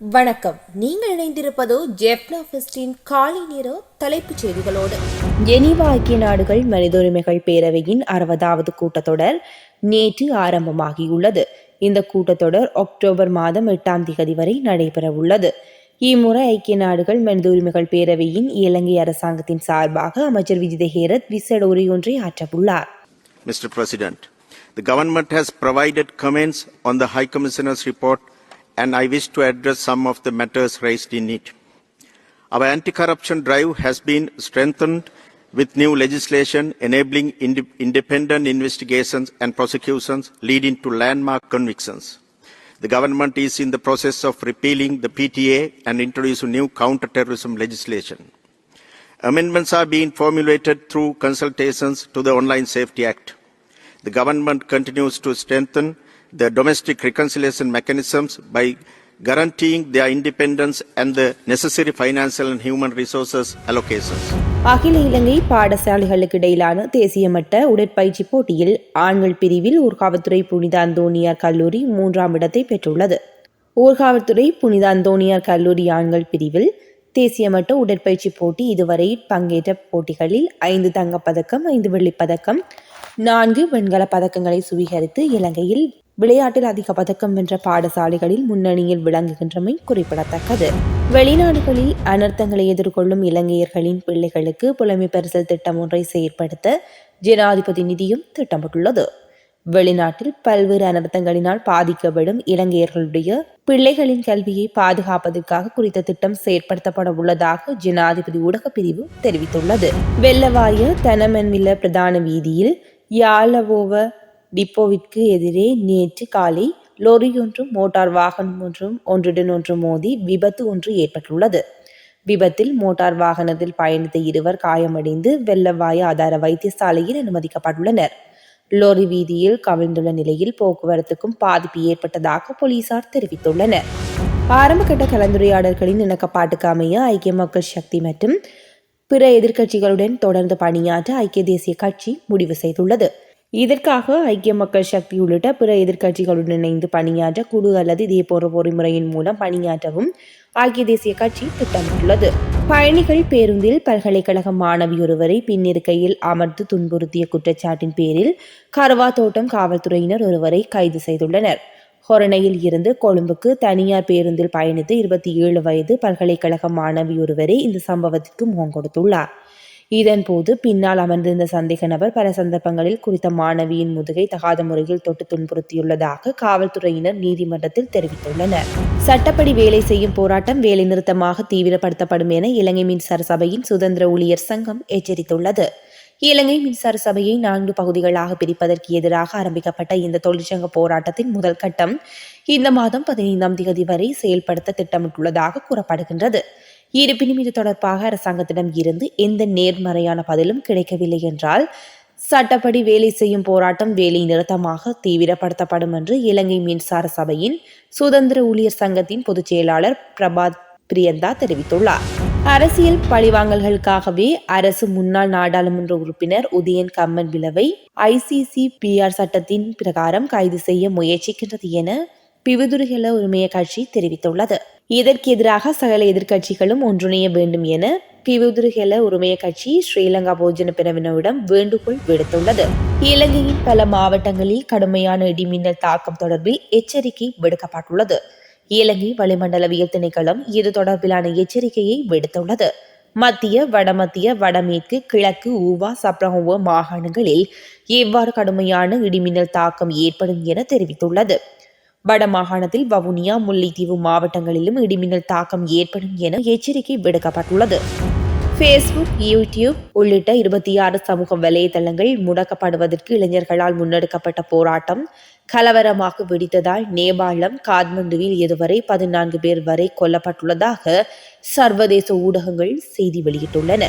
வணக்கம். நீங்கள் இணைந்திருப்பது ஜெப்னா ஃபெஸ்டின் காலை நேர தலைப்புச் செய்திகளோடு. ஜெனீவா ஐக்கிய நாடுகள் மனித உரிமைகள் பேரவையின் அறுபதாவது கூட்டத்தொடர் நேற்று ஆரம்பமாகியுள்ளது. இந்த கூட்டத்தொடர் அக்டோபர் மாதம் எட்டாம் தேதி வரை நடைபெறவுள்ளது. இம்முறை ஐக்கிய நாடுகள் மனித உரிமைகள் பேரவையின் இலங்கை அரசாங்கத்தின் சார்பாக அமைச்சர் விஜித ஹேரத் விசேட உரையொன்றை ஆற்றவுள்ளார். Mr. President, the government has provided comments on the High Commissioner's report and I wish to address some of the matters raised in it. Our anti-corruption drive has been strengthened with new legislation enabling inde- independent investigations and prosecutions leading to landmark convictions. The government is in the process of repealing the PTA and introducing new counter-terrorism legislation. Amendments are being formulated through consultations to the Online Safety Act. The government continues to strengthen the domestic reconciliation mechanisms by guaranteeing their independence and the necessary financial and human resources allocations. அகில இலங்கை பாடசாலைகளுக்கு இடையிலான தேசிய மட்ட உடற்பயிற்சி போட்டியில் ஆண்கள் பிரிவில் ஊர்காவத்துறை புனித அந்தோனியார் கல்லூரி மூன்றாம் இடத்தை பெற்றுள்ளது ஊர்காவத்துறை புனித அந்தோனியார் கல்லூரி ஆண்கள் பிரிவில் தேசிய மட்ட உடற்பயிற்சி போட்டி இதுவரை பங்கேற்ற போட்டிகளில் ஐந்து தங்கப்பதக்கம் ஐந்து வெள்ளிப்பதக்கம் நான்கு வெண்கல பதக்கங்களை சுவீகரித்து இலங்கையில் விளையாட்டில் அதிக பதக்கம் வென்ற பாடசாலைகளில் முன்னணியில் விளங்குகின்றமை குறிப்பிடத்தக்கது. வெளிநாடுகளில் அனர்த்தங்களை எதிர்கொள்ளும் இலங்கையர்களின் பிள்ளைகளுக்கு புலமை பரிசல் திட்டம் ஒன்றை செயற்படுத்த ஜனாதிபதி நிதியம் திட்டமிட்டுள்ளது. வெளிநாட்டில் பல்வேறு அனர்த்தங்களினால் பாதிக்கப்படும் இலங்கையர்களுடைய பிள்ளைகளின் கல்வியை பாதுகாப்பதற்காக குறித்த திட்டம் செயற்படுத்தப்பட உள்ளதாக ஜனாதிபதி ஊடகப் பிரிவு தெரிவித்துள்ளது. வெள்ளவாய தனமன்வில பிரதான வீதியில் யாலவோவ டிப்போவிற்கு எதிரே நேற்று காலை லொரியொன்றும் மோட்டார் வாகனம் ஒன்றும் ஒன்றுடன் ஒன்று மோதி விபத்து ஒன்று ஏற்பட்டுள்ளது. விபத்தில் மோட்டார் வாகனத்தில் பயணித்த இருவர் காயமடைந்து வெள்ளவாய ஆதார வைத்தியசாலையில் அனுமதிக்கப்பட்டுள்ளனர். லோரி வீதியில் கவிழ்ந்துள்ள நிலையில் போக்குவரத்துக்கும் பாதிப்பு ஏற்பட்டதாக போலீசார் தெரிவித்துள்ளனர். ஆரம்பகட்ட கலந்துரையாடல்களின் இணக்கப்பாட்டுக்கு அமைய ஐக்கிய மக்கள் சக்தி மற்றும் பிற எதிர்க்கட்சிகளுடன் தொடர்ந்து பணியாற்ற ஐக்கிய தேசிய கட்சி முடிவு செய்துள்ளது. இதற்காக ஐக்கிய மக்கள் சக்தி உள்ளிட்ட பிற எதிர்க்கட்சிகளுடன் இணைந்து பணியாற்ற குழு அல்லது இதேபோன்ற பொறிமுறையின் மூலம் பணியாற்றவும் ஐக்கிய தேசிய கட்சி திட்டமிட்டுள்ளது. பயணிகள் பேருந்தில் பல்கலைக்கழக மாணவி ஒருவரை பின்னிருக்கையில் அமர்ந்து துன்புறுத்திய குற்றச்சாட்டின் பேரில் கருவா தோட்டம் காவல்துறையினர் ஒருவரை கைது செய்துள்ளனர். ஹொரணையில் இருந்து கொழும்புக்கு தனியார் பேருந்தில் பயணித்து இருபத்தி ஏழு வயது பல்கலைக்கழக மாணவி ஒருவரை இந்த சம்பவத்திற்கு முகம் கொடுத்துள்ளார். இதன்போது பின்னால் அமர்ந்திருந்த சந்தேக நபர் பல சந்தர்ப்பங்களில் குறித்த மாணவியின் முதுகை தகாத முறையில் தொட்டு துன்புறுத்தியுள்ளதாக காவல்துறையினர் நீதிமன்றத்தில் தெரிவித்துள்ளனர். சட்டப்படி வேலை செய்யும் போராட்டம் வேலை நிறுத்தமாக தீவிரப்படுத்தப்படும் என இலங்கை மின்சார சபையின் சுதந்திர ஊழியர் சங்கம் எச்சரித்துள்ளது. இலங்கை மின்சார சபையை நான்கு பகுதிகளாக பிரிப்பதற்கு எதிராக ஆரம்பிக்கப்பட்ட இந்த தொழிற்சங்க போராட்டத்தின் முதல் கட்டம் இந்த மாதம் பதினைந்தாம் தேதி வரை செயல்படுத்த திட்டமிட்டுள்ளதாக கூறப்படுகின்றது. இருப்பினும் இது தொடர்பாக அரசாங்கத்திடம் இருந்து எந்த நேர்மறையான பதிலும் கிடைக்கவில்லை என்றால் சட்டப்படி வேலை செய்யும் போராட்டம் வேலை நிறுத்தமாக தீவிரப்படுத்தப்படும் என்று இலங்கை மின்சார சபையின் சுதந்திர ஊழியர் சங்கத்தின் பொதுச் செயலாளர் பிரபாத் பிரியந்தா தெரிவித்துள்ளார். அரசியல் பழிவாங்கல்களுக்காகவே அரசு முன்னாள் நாடாளுமன்ற உறுப்பினர் உதயன் கம்மன் விளவை ஐசிசி பிஆர் சட்டத்தின் பிரகாரம் கைது செய்ய முயற்சிக்கின்றது என பிவிதுருகல உரிமைய கட்சி தெரிவித்துள்ளது. இதற்கு எதிராக சகல எதிர்க்கட்சிகளும் ஒன்றிணைய வேண்டும் என பிவிதுருகெல உரிமைய கட்சி ஸ்ரீலங்கா போஜன பிரிவினரிடம் வேண்டுகோள் விடுத்துள்ளது. இலங்கையின் பல மாவட்டங்களில் கடுமையான இடிமின்னல் தாக்கம் தொடர்பில் எச்சரிக்கை விடுக்கப்பட்டுள்ளது. இலங்கை வளிமண்டலவியல் திணைக்களம் இது தொடர்பிலான எச்சரிக்கையை விடுத்துள்ளது. மத்திய வடமத்திய வடமேற்கு கிழக்கு ஊவா சப்ரஹுவ மாகாணங்களில் எவ்வாறு கடுமையான இடிமின்னல் தாக்கம் ஏற்படும் என தெரிவித்துள்ளது. வட மாகாணத்தில் வவுனியா முல்லைத்தீவு மாவட்டங்களிலும் இடிமின்னல் தாக்கம் ஏற்படும் என எச்சரிக்கை விடுக்கப்பட்டுள்ளது. ஃபேஸ்புக் யூடியூப் உள்ளிட்ட இருபத்தி ஆறு சமூக வலைதளங்கள் முடக்கப்படுவதற்கு இளைஞர்களால் முன்னெடுக்கப்பட்ட போராட்டம் கலவரமாக வெடித்ததால் நேபாளம் காத்மண்டுவில் இதுவரை பதினான்கு பேர் வரை கொல்லப்பட்டுள்ளதாக சர்வதேச ஊடகங்கள் செய்தி வெளியிட்டுள்ளன.